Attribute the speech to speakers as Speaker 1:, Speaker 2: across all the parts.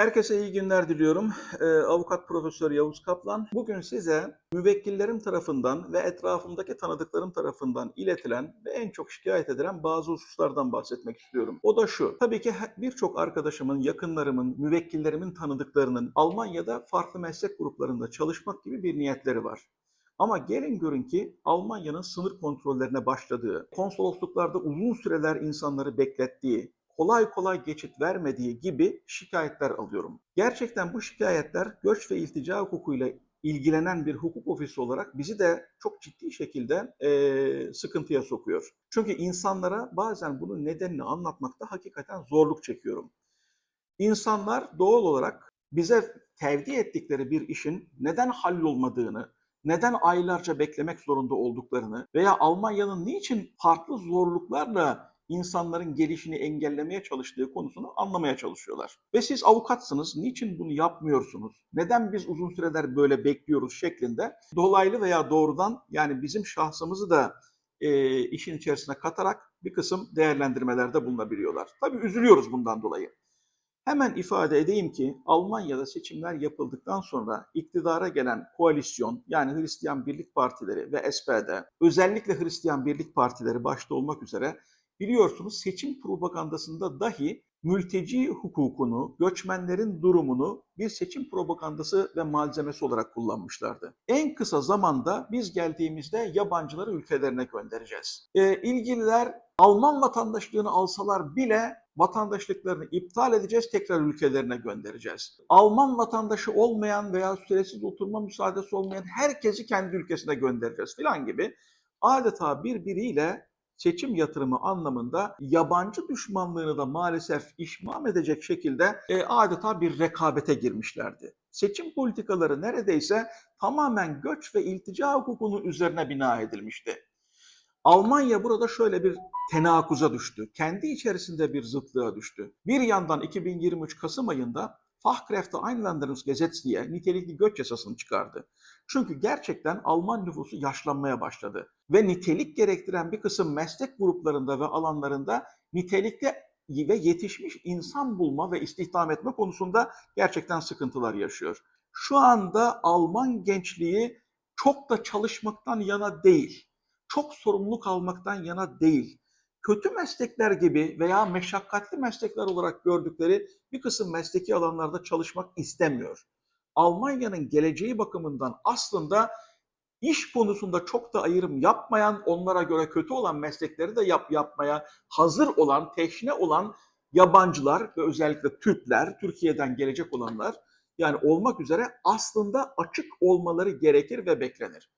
Speaker 1: Herkese iyi günler diliyorum. Ee, Avukat Profesör Yavuz Kaplan. Bugün size müvekkillerim tarafından ve etrafımdaki tanıdıklarım tarafından iletilen ve en çok şikayet edilen bazı hususlardan bahsetmek istiyorum. O da şu. Tabii ki birçok arkadaşımın, yakınlarımın, müvekkillerimin tanıdıklarının Almanya'da farklı meslek gruplarında çalışmak gibi bir niyetleri var. Ama gelin görün ki Almanya'nın sınır kontrollerine başladığı, konsolosluklarda uzun süreler insanları beklettiği, kolay kolay geçit vermediği gibi şikayetler alıyorum. Gerçekten bu şikayetler göç ve iltica hukukuyla ilgilenen bir hukuk ofisi olarak bizi de çok ciddi şekilde eee, sıkıntıya sokuyor. Çünkü insanlara bazen bunun nedenini anlatmakta hakikaten zorluk çekiyorum. İnsanlar doğal olarak bize tevdi ettikleri bir işin neden hallolmadığını, neden aylarca beklemek zorunda olduklarını veya Almanya'nın niçin farklı zorluklarla insanların gelişini engellemeye çalıştığı konusunu anlamaya çalışıyorlar. Ve siz avukatsınız, niçin bunu yapmıyorsunuz? Neden biz uzun süreler böyle bekliyoruz şeklinde dolaylı veya doğrudan yani bizim şahsımızı da e, işin içerisine katarak bir kısım değerlendirmelerde bulunabiliyorlar. Tabii üzülüyoruz bundan dolayı. Hemen ifade edeyim ki Almanya'da seçimler yapıldıktan sonra iktidara gelen koalisyon yani Hristiyan Birlik Partileri ve SPD özellikle Hristiyan Birlik Partileri başta olmak üzere biliyorsunuz seçim propagandasında dahi mülteci hukukunu, göçmenlerin durumunu bir seçim propagandası ve malzemesi olarak kullanmışlardı. En kısa zamanda biz geldiğimizde yabancıları ülkelerine göndereceğiz. Ee, ilgililer Alman vatandaşlığını alsalar bile vatandaşlıklarını iptal edeceğiz, tekrar ülkelerine göndereceğiz. Alman vatandaşı olmayan veya süresiz oturma müsaadesi olmayan herkesi kendi ülkesine göndereceğiz filan gibi adeta birbiriyle seçim yatırımı anlamında yabancı düşmanlığını da maalesef işmam edecek şekilde e, adeta bir rekabete girmişlerdi. Seçim politikaları neredeyse tamamen göç ve iltica hukukunun üzerine bina edilmişti. Almanya burada şöyle bir tenakuza düştü. Kendi içerisinde bir zıtlığa düştü. Bir yandan 2023 Kasım ayında Fachkräfte Einwanderungsgesetz diye nitelikli göç yasasını çıkardı. Çünkü gerçekten Alman nüfusu yaşlanmaya başladı. Ve nitelik gerektiren bir kısım meslek gruplarında ve alanlarında nitelikte ve yetişmiş insan bulma ve istihdam etme konusunda gerçekten sıkıntılar yaşıyor. Şu anda Alman gençliği çok da çalışmaktan yana değil çok sorumluluk almaktan yana değil. Kötü meslekler gibi veya meşakkatli meslekler olarak gördükleri bir kısım mesleki alanlarda çalışmak istemiyor. Almanya'nın geleceği bakımından aslında iş konusunda çok da ayrım yapmayan, onlara göre kötü olan meslekleri de yap yapmaya hazır olan, teşne olan yabancılar ve özellikle Türkler, Türkiye'den gelecek olanlar yani olmak üzere aslında açık olmaları gerekir ve beklenir.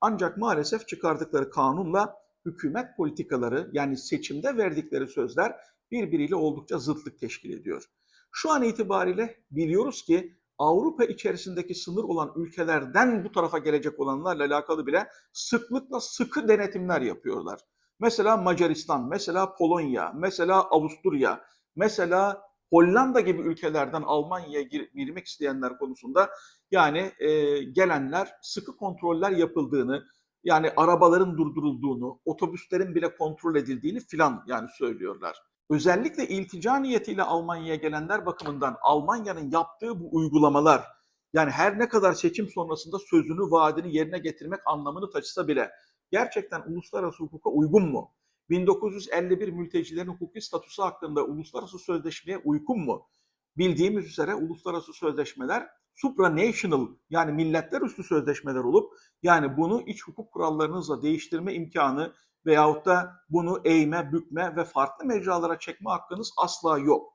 Speaker 1: Ancak maalesef çıkardıkları kanunla hükümet politikaları yani seçimde verdikleri sözler birbiriyle oldukça zıtlık teşkil ediyor. Şu an itibariyle biliyoruz ki Avrupa içerisindeki sınır olan ülkelerden bu tarafa gelecek olanlarla alakalı bile sıklıkla sıkı denetimler yapıyorlar. Mesela Macaristan, mesela Polonya, mesela Avusturya, mesela Hollanda gibi ülkelerden Almanya'ya gir- girmek isteyenler konusunda yani e, gelenler sıkı kontroller yapıldığını, yani arabaların durdurulduğunu, otobüslerin bile kontrol edildiğini filan yani söylüyorlar. Özellikle iltica niyetiyle Almanya'ya gelenler bakımından Almanya'nın yaptığı bu uygulamalar yani her ne kadar seçim sonrasında sözünü, vaadini yerine getirmek anlamını taşısa bile gerçekten uluslararası hukuka uygun mu? 1951 mültecilerin hukuki statüsü hakkında uluslararası sözleşmeye uygun mu? Bildiğimiz üzere uluslararası sözleşmeler supranational yani milletler üstü sözleşmeler olup yani bunu iç hukuk kurallarınızla değiştirme imkanı veyahut da bunu eğme, bükme ve farklı mecralara çekme hakkınız asla yok.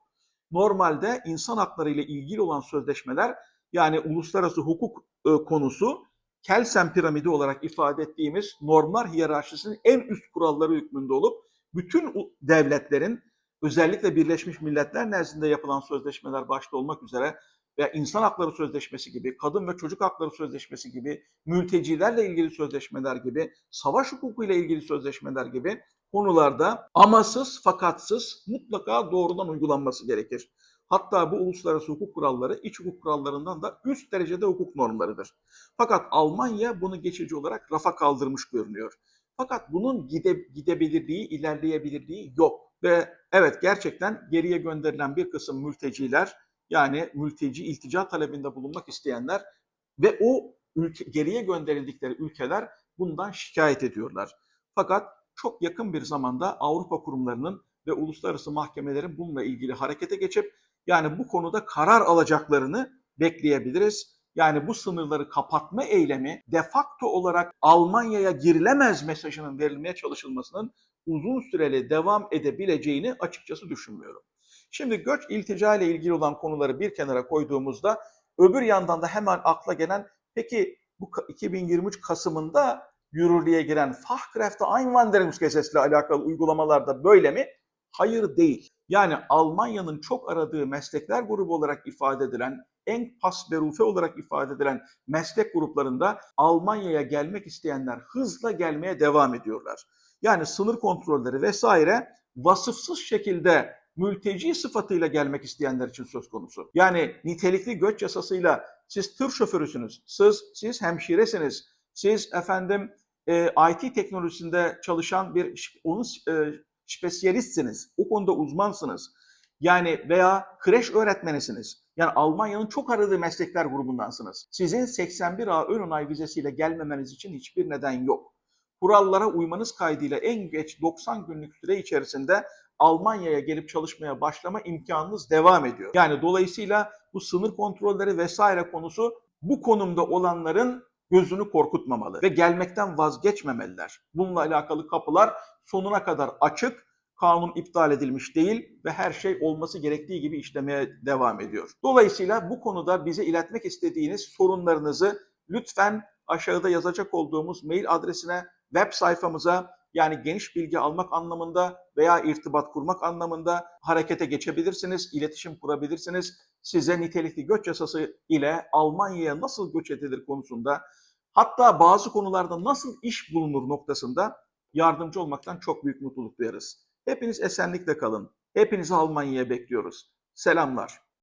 Speaker 1: Normalde insan hakları ile ilgili olan sözleşmeler yani uluslararası hukuk e, konusu Kelsen piramidi olarak ifade ettiğimiz normlar hiyerarşisinin en üst kuralları hükmünde olup bütün devletlerin özellikle Birleşmiş Milletler nezdinde yapılan sözleşmeler başta olmak üzere veya insan hakları sözleşmesi gibi, kadın ve çocuk hakları sözleşmesi gibi, mültecilerle ilgili sözleşmeler gibi, savaş hukuku ile ilgili sözleşmeler gibi konularda amasız fakatsız mutlaka doğrudan uygulanması gerekir. Hatta bu uluslararası hukuk kuralları iç hukuk kurallarından da üst derecede hukuk normlarıdır. Fakat Almanya bunu geçici olarak rafa kaldırmış görünüyor. Fakat bunun gide, gidebilirliği, ilerleyebilirliği yok. Ve evet gerçekten geriye gönderilen bir kısım mülteciler yani mülteci iltica talebinde bulunmak isteyenler ve o ülke, geriye gönderildikleri ülkeler bundan şikayet ediyorlar. Fakat çok yakın bir zamanda Avrupa kurumlarının ve uluslararası mahkemelerin bununla ilgili harekete geçip yani bu konuda karar alacaklarını bekleyebiliriz. Yani bu sınırları kapatma eylemi de facto olarak Almanya'ya girilemez mesajının verilmeye çalışılmasının uzun süreli devam edebileceğini açıkçası düşünmüyorum. Şimdi göç iltica ile ilgili olan konuları bir kenara koyduğumuzda öbür yandan da hemen akla gelen peki bu 2023 Kasım'ında yürürlüğe giren Fachkräfte Einwanderungsgesetz ile alakalı uygulamalarda böyle mi? Hayır değil. Yani Almanya'nın çok aradığı meslekler grubu olarak ifade edilen, en pasberufe olarak ifade edilen meslek gruplarında Almanya'ya gelmek isteyenler hızla gelmeye devam ediyorlar. Yani sınır kontrolleri vesaire vasıfsız şekilde mülteci sıfatıyla gelmek isteyenler için söz konusu. Yani nitelikli göç yasasıyla siz tır şoförüsünüz, siz, siz hemşiresiniz, siz efendim e, IT teknolojisinde çalışan bir onun e, spesiyalistsiniz. O konuda uzmansınız. Yani veya kreş öğretmenisiniz. Yani Almanya'nın çok aradığı meslekler grubundansınız. Sizin 81A ön onay vizesiyle gelmemeniz için hiçbir neden yok. Kurallara uymanız kaydıyla en geç 90 günlük süre içerisinde Almanya'ya gelip çalışmaya başlama imkanınız devam ediyor. Yani dolayısıyla bu sınır kontrolleri vesaire konusu bu konumda olanların gözünü korkutmamalı ve gelmekten vazgeçmemeliler. Bununla alakalı kapılar sonuna kadar açık. Kanun iptal edilmiş değil ve her şey olması gerektiği gibi işlemeye devam ediyor. Dolayısıyla bu konuda bize iletmek istediğiniz sorunlarınızı lütfen aşağıda yazacak olduğumuz mail adresine, web sayfamıza yani geniş bilgi almak anlamında veya irtibat kurmak anlamında harekete geçebilirsiniz, iletişim kurabilirsiniz. Size nitelikli göç yasası ile Almanya'ya nasıl göç edilir konusunda hatta bazı konularda nasıl iş bulunur noktasında yardımcı olmaktan çok büyük mutluluk duyarız. Hepiniz esenlikle kalın. Hepinizi Almanya'ya bekliyoruz. Selamlar.